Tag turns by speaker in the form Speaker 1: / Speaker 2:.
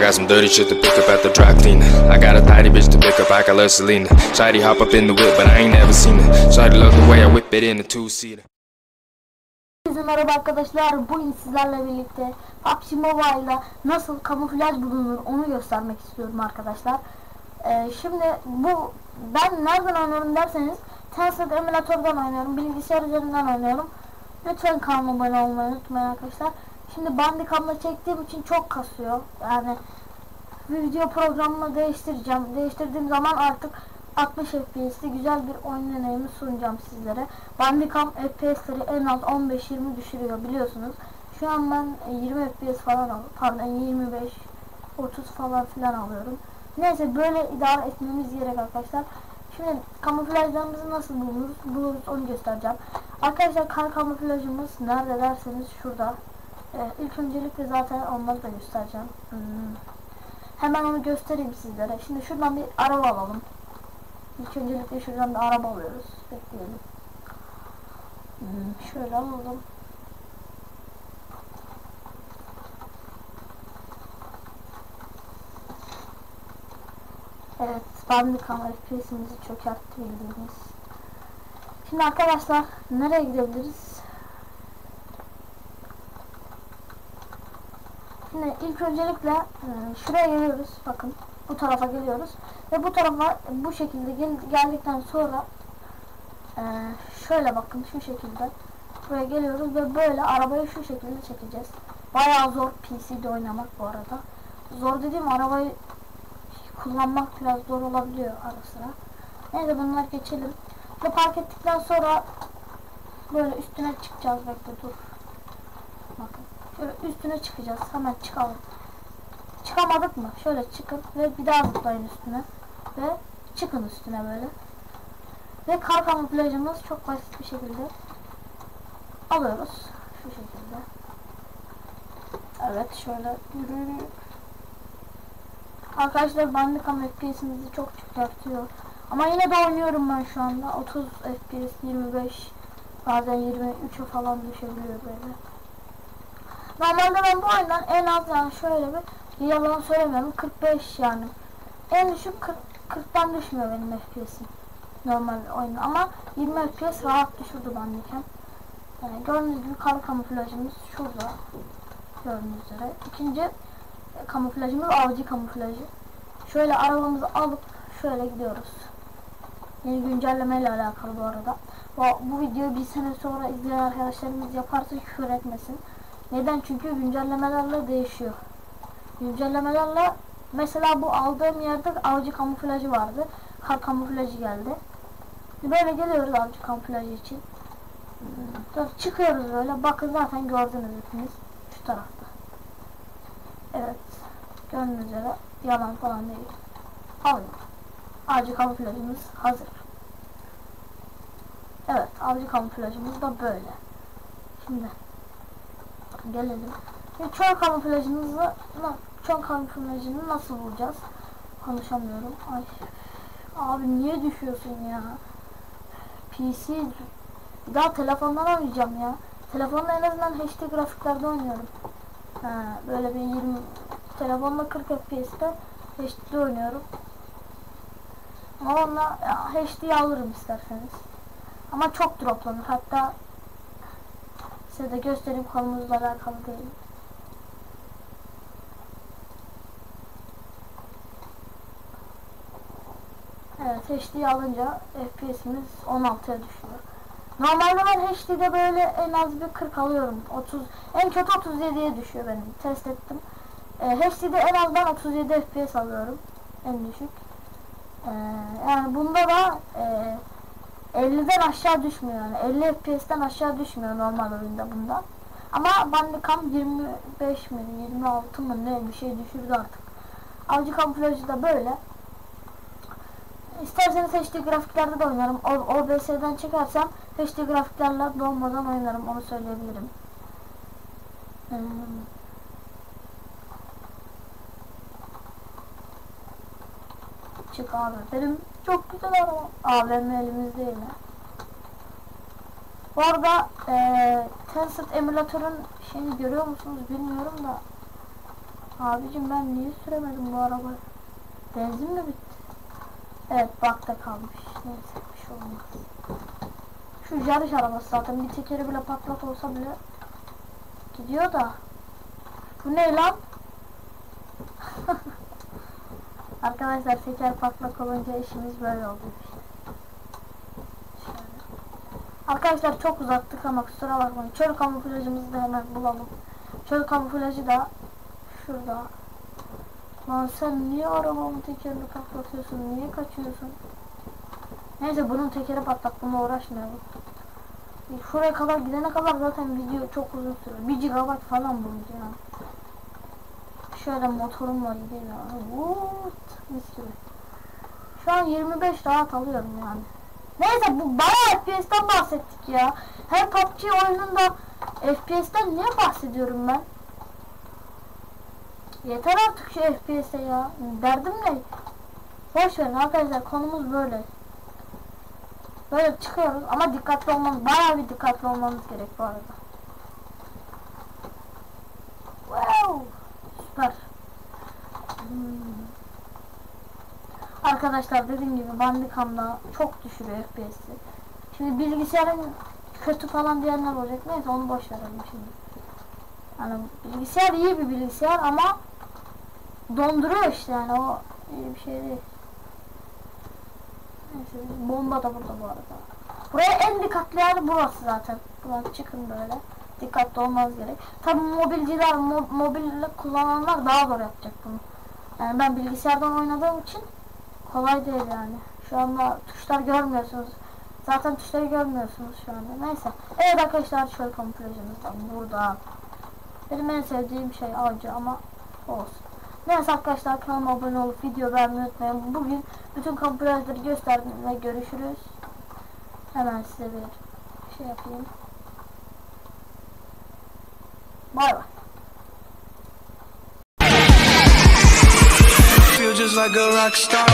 Speaker 1: I got some dirty shit to pick up at the dry cleaner. I got a tidy bitch to pick up, I got love Selena. Shady hop up in the whip, but I ain't never seen her. Shady love the way I whip it in a two seater.
Speaker 2: Herkese merhaba arkadaşlar. Bugün sizlerle birlikte PUBG Mobile'da nasıl kamuflaj bulunur onu göstermek istiyorum arkadaşlar. Ee, şimdi bu ben nereden oynuyorum derseniz Tencent emülatörden oynuyorum. Bilgisayar üzerinden oynuyorum. Lütfen kanalıma abone olmayı unutmayın arkadaşlar. Şimdi Bandicam'la çektiğim için çok kasıyor. Yani video programını değiştireceğim. Değiştirdiğim zaman artık 60 FPS'li güzel bir oyun deneyimi sunacağım sizlere. Bandicam FPS'leri en az 15-20 düşürüyor biliyorsunuz. Şu an ben 20 FPS falan alıyorum. Pardon 25 30 falan filan alıyorum. Neyse böyle idare etmemiz gerek arkadaşlar. Şimdi kamuflajlarımızı nasıl buluruz, buluruz onu göstereceğim. Arkadaşlar kar kamuflajımız nerede derseniz şurada. Ee, ilk öncelikle zaten onları da göstereceğim. Hmm. Hemen onu göstereyim sizlere. Şimdi şuradan bir araba alalım. İlk öncelikle şuradan bir araba alıyoruz. Bekleyelim. Hmm, şöyle alalım. Evet, Bandicam FPS'imizi çökertti bildiğiniz. Şimdi arkadaşlar nereye gidebiliriz? Şimdi ilk öncelikle e, şuraya geliyoruz. Bakın bu tarafa geliyoruz ve bu tarafa bu şekilde gel geldikten sonra e, şöyle bakın şu şekilde buraya geliyoruz ve böyle arabayı şu şekilde çekeceğiz. Bayağı zor PC'de oynamak bu arada. Zor dediğim arabayı kullanmak biraz zor olabiliyor ara sıra. Neyse bunlar geçelim. Ve park ettikten sonra böyle üstüne çıkacağız bekle dur. Bakın. Üstüne çıkacağız. Hemen çıkalım. Çıkamadık mı? Şöyle çıkın ve bir daha zıplayın üstüne. Ve çıkın üstüne böyle. Ve kar kamuflajımız çok basit bir şekilde alıyoruz. Şu şekilde. Evet şöyle yürü. Arkadaşlar Bandicam FPS'imizi çok çıkartıyor. Ama yine de oynuyorum ben şu anda. 30 FPS, 25, bazen 23'e falan düşebiliyor böyle. Normalde ben bu oyundan en az yani şöyle bir yalan söylemiyorum 45 yani. En düşük 40, 40'tan düşmüyor benim FPS'im. Normal oyun ama 20 FPS rahat düşürdü Bandicam. Yani gördüğünüz gibi kar kamuflajımız şurada. Gördüğünüz üzere. İkinci kamuflajımız avcı kamuflajı. Şöyle arabamızı alıp şöyle gidiyoruz. Yeni güncelleme ile alakalı bu arada. Bu, bu videoyu bir sene sonra izleyen arkadaşlarımız yaparsa küfür etmesin. Neden? Çünkü güncellemelerle değişiyor. Güncellemelerle mesela bu aldığım yerde avcı kamuflajı vardı. Kar kamuflajı geldi. Böyle geliyoruz avcı kamuflajı için. Sonra çıkıyoruz böyle. Bakın zaten gördünüz hepiniz. Şu tarafta. Evet. Gördüğünüz üzere yalan falan değil. Alın. Avcı kamuflajımız hazır. Evet. Avcı kamuflajımız da böyle. Şimdi gelelim. Şimdi çöl kamuflajınızı çöl kamuflajını nasıl bulacağız? Konuşamıyorum. Ay. Abi niye düşüyorsun ya? PC daha telefondan oynayacağım ya. Telefonda en azından HD grafiklerde oynuyorum. Ha, böyle bir 20 telefonda 40 FPS'te HD'de oynuyorum. Ama onunla HD'yi alırım isterseniz. Ama çok droplanır. Hatta size de göstereyim konumuzla alakalı değil. Evet HD'yi alınca FPS'imiz 16'ya düşüyor. Normalde ben HD'de böyle en az bir 40 alıyorum. 30 en kötü 37'ye düşüyor benim. Test ettim. Ee, HD'de en az ben 37 FPS alıyorum. En düşük. Ee, yani bunda da e, 50'den aşağı düşmüyor yani. 50 FPS'ten aşağı düşmüyor normal oyunda bunda. Ama Bandicam 25 mi 26 mı ne bir şey düşürdü artık. Avcı kamuflajı da böyle. İsterseniz HD grafiklerde de oynarım. O OBS'den çekersem HD grafiklerle dolmadan oynarım. Onu söyleyebilirim. Hmm. Çık abi. Benim çok güzel araba. AVM elimizde yine. Bu arada ee, Tencent emülatörün şeyini görüyor musunuz bilmiyorum da Abicim ben niye süremedim bu arabayı? Benzin mi bitti? Evet bakta kalmış. Neyse bir şey olmaz. Şu yarış arabası zaten bir tekeri bile patlak olsa bile gidiyor da. Bu ne lan? Arkadaşlar teker patlak olunca işimiz böyle oldu. Arkadaşlar çok uzattık ama kusura bakmayın. Çöl kamuflajımızı da hemen bulalım. Çöl kamuflajı da şurada. Lan sen niye arabamın tekerini patlatıyorsun? Niye kaçıyorsun? Neyse bunun tekeri patlak. Bununla uğraşmayalım. Şuraya kadar gidene kadar zaten video çok uzun sürüyor. 1 GB falan boyunca yani. Şöyle motorum gideyim ya. What? Mis gibi. Şu an 25 rahat alıyorum yani. Neyse bu bayağı FPS'ten bahsettik ya. Her PUBG oyununda FPS'ten niye bahsediyorum ben? Yeter artık şu FPS'e ya. Derdim ne? Boş verin arkadaşlar konumuz böyle. Böyle çıkıyoruz ama dikkatli olmamız, bayağı bir dikkatli olmamız gerek bu arada. Arkadaşlar dediğim gibi Bandicam'da çok düşürüyor FPS'i. Şimdi bilgisayarın kötü falan diyenler olacak. Neyse onu boş verelim şimdi. Yani bilgisayar iyi bir bilgisayar ama donduruyor işte yani o iyi bir şey değil. Neyse bomba da burada bu arada. Buraya en dikkatli yer burası zaten. Buradan çıkın böyle. Dikkatli olmanız gerek. Tabi mobilciler, mo mobil kullananlar daha zor yapacak bunu. Yani ben bilgisayardan oynadığım için kolay değil yani. Şu anda tuşlar görmüyorsunuz. Zaten tuşları görmüyorsunuz şu anda. Neyse. Evet arkadaşlar şöyle da burada. Benim en sevdiğim şey avcı ama olsun. Neyse arkadaşlar kanalıma abone olup video beğenmeyi unutmayın. Bugün bütün kamuflajları gösterdim ve görüşürüz. Hemen size bir şey yapayım. Bay bay.
Speaker 3: just like a rock star.